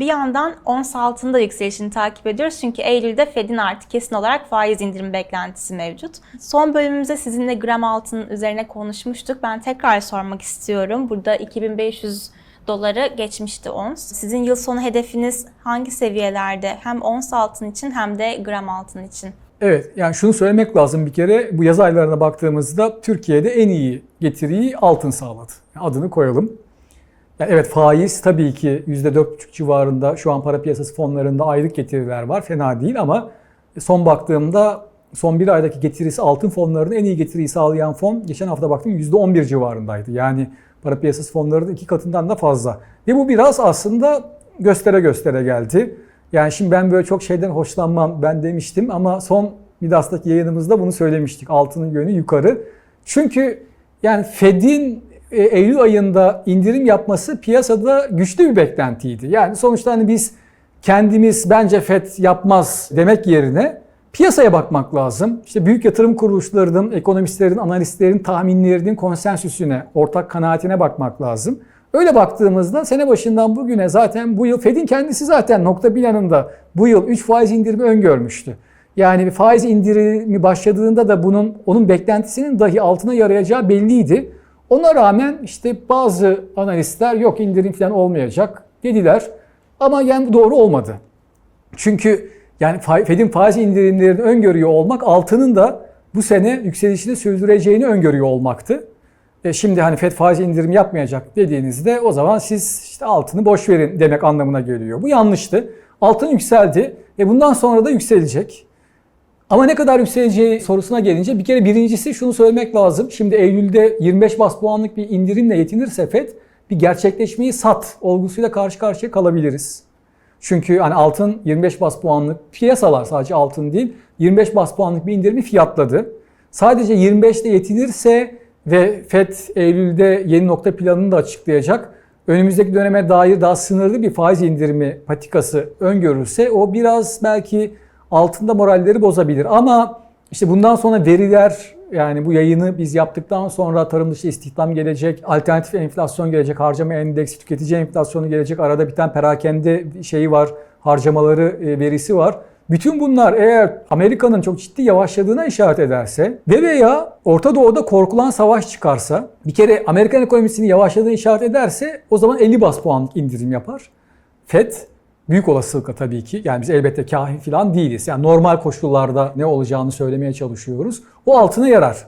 Bir yandan ons altında yükselişini takip ediyoruz çünkü Eylül'de Fed'in artık kesin olarak faiz indirim beklentisi mevcut. Son bölümümüzde sizinle gram altının üzerine konuşmuştuk. Ben tekrar sormak istiyorum. Burada 2500 doları geçmişti ons. Sizin yıl sonu hedefiniz hangi seviyelerde hem ons altın için hem de gram altın için? Evet yani şunu söylemek lazım bir kere bu yaz aylarına baktığımızda Türkiye'de en iyi getiriyi altın sağladı. Adını koyalım. Yani evet faiz tabii ki %4,5 civarında şu an para piyasası fonlarında aylık getiriler var. Fena değil ama son baktığımda son bir aydaki getirisi altın fonlarının en iyi getiriyi sağlayan fon geçen hafta baktım %11 civarındaydı. Yani para piyasası fonlarının iki katından da fazla. Ve bu biraz aslında göstere göstere geldi. Yani şimdi ben böyle çok şeyden hoşlanmam ben demiştim ama son Midas'taki yayınımızda bunu söylemiştik. Altının yönü yukarı. Çünkü yani Fed'in e, Eylül ayında indirim yapması piyasada güçlü bir beklentiydi. Yani sonuçta hani biz kendimiz bence FED yapmaz demek yerine piyasaya bakmak lazım. İşte büyük yatırım kuruluşlarının, ekonomistlerin, analistlerin tahminlerinin konsensüsüne, ortak kanaatine bakmak lazım. Öyle baktığımızda sene başından bugüne zaten bu yıl Fed'in kendisi zaten nokta planında bu yıl 3 faiz indirimi öngörmüştü. Yani bir faiz indirimi başladığında da bunun onun beklentisinin dahi altına yarayacağı belliydi. Ona rağmen işte bazı analistler yok indirim falan olmayacak dediler. Ama yani bu doğru olmadı. Çünkü yani Fed'in faiz indirimlerini öngörüyor olmak altının da bu sene yükselişini sürdüreceğini öngörüyor olmaktı. E şimdi hani Fed faiz indirim yapmayacak dediğinizde o zaman siz işte altını boş verin demek anlamına geliyor. Bu yanlıştı. Altın yükseldi ve bundan sonra da yükselecek. Ama ne kadar yükseleceği sorusuna gelince bir kere birincisi şunu söylemek lazım. Şimdi Eylül'de 25 bas puanlık bir indirimle yetinirse FED bir gerçekleşmeyi sat olgusuyla karşı karşıya kalabiliriz. Çünkü hani altın 25 bas puanlık piyasalar sadece altın değil 25 bas puanlık bir indirimi fiyatladı. Sadece 25'te yetinirse ve FED Eylül'de yeni nokta planını da açıklayacak. Önümüzdeki döneme dair daha sınırlı bir faiz indirimi patikası öngörülse o biraz belki altında moralleri bozabilir. Ama işte bundan sonra veriler yani bu yayını biz yaptıktan sonra tarım dışı istihdam gelecek, alternatif enflasyon gelecek, harcama endeksi, tüketici enflasyonu gelecek, arada biten perakende şeyi var, harcamaları e, verisi var. Bütün bunlar eğer Amerika'nın çok ciddi yavaşladığına işaret ederse ve veya Orta Doğu'da korkulan savaş çıkarsa bir kere Amerikan ekonomisinin yavaşladığını işaret ederse o zaman 50 bas puanlık indirim yapar. FED büyük olasılıkla tabii ki yani biz elbette kahin falan değiliz. Yani normal koşullarda ne olacağını söylemeye çalışıyoruz. O altına yarar.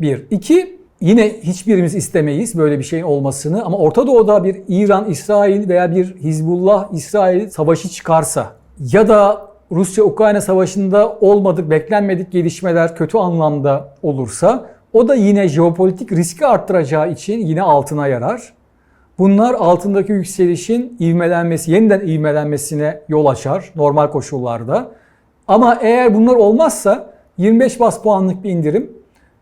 Bir. İki, yine hiçbirimiz istemeyiz böyle bir şeyin olmasını ama Orta Doğu'da bir İran, İsrail veya bir Hizbullah, İsrail savaşı çıkarsa ya da Rusya-Ukrayna savaşında olmadık, beklenmedik gelişmeler kötü anlamda olursa o da yine jeopolitik riski arttıracağı için yine altına yarar. Bunlar altındaki yükselişin ivmelenmesi, yeniden ivmelenmesine yol açar normal koşullarda. Ama eğer bunlar olmazsa 25 bas puanlık bir indirim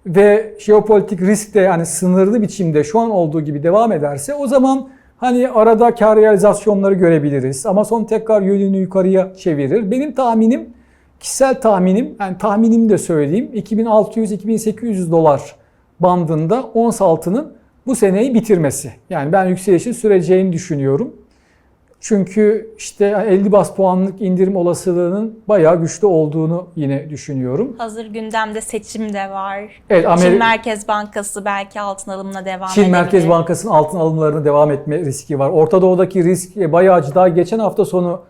ve jeopolitik risk de yani sınırlı biçimde şu an olduğu gibi devam ederse o zaman hani arada kar realizasyonları görebiliriz. Ama son tekrar yönünü yukarıya çevirir. Benim tahminim, kişisel tahminim, yani tahminimi de söyleyeyim 2600-2800 dolar bandında ons altının bu seneyi bitirmesi. Yani ben yükselişin süreceğini düşünüyorum. Çünkü işte 50 bas puanlık indirim olasılığının bayağı güçlü olduğunu yine düşünüyorum. Hazır gündemde seçim de var. Evet, Ameri- Çin Merkez Bankası belki altın alımına devam Çin edebilir. Merkez Bankası'nın altın alımlarına devam etme riski var. Orta Doğu'daki risk e, bayağı daha geçen hafta sonu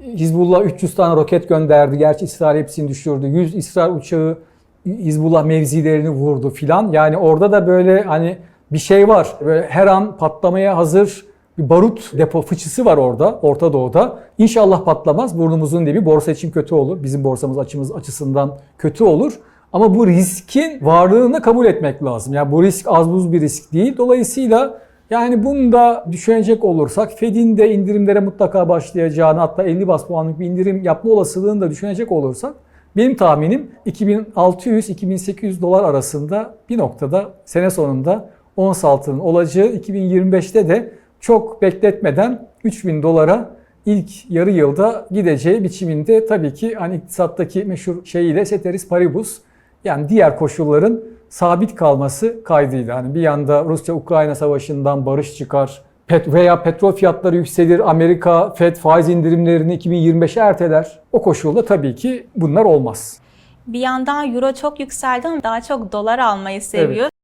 Hizbullah 300 tane roket gönderdi. Gerçi İsrail hepsini düşürdü. 100 İsrail uçağı Hizbullah mevzilerini vurdu filan. Yani orada da böyle hani bir şey var. Böyle her an patlamaya hazır bir barut depo fıçısı var orada, Orta Doğu'da. İnşallah patlamaz. Burnumuzun dibi. Borsa için kötü olur. Bizim borsamız açımız açısından kötü olur. Ama bu riskin varlığını kabul etmek lazım. Yani bu risk az buz bir risk değil. Dolayısıyla yani bunu da düşünecek olursak Fed'in de indirimlere mutlaka başlayacağını hatta 50 bas puanlık bir indirim yapma olasılığını da düşünecek olursak benim tahminim 2600-2800 dolar arasında bir noktada sene sonunda ons altının olacağı 2025'te de çok bekletmeden 3000 dolara ilk yarı yılda gideceği biçiminde tabii ki hani iktisattaki meşhur şeyiyle ceteris paribus yani diğer koşulların sabit kalması kaydıyla. Hani bir yanda Rusya-Ukrayna savaşından barış çıkar, pet veya petrol fiyatları yükselir, Amerika FED faiz indirimlerini 2025'e erteler. O koşulda tabii ki bunlar olmaz. Bir yandan euro çok yükseldi ama daha çok dolar almayı seviyor.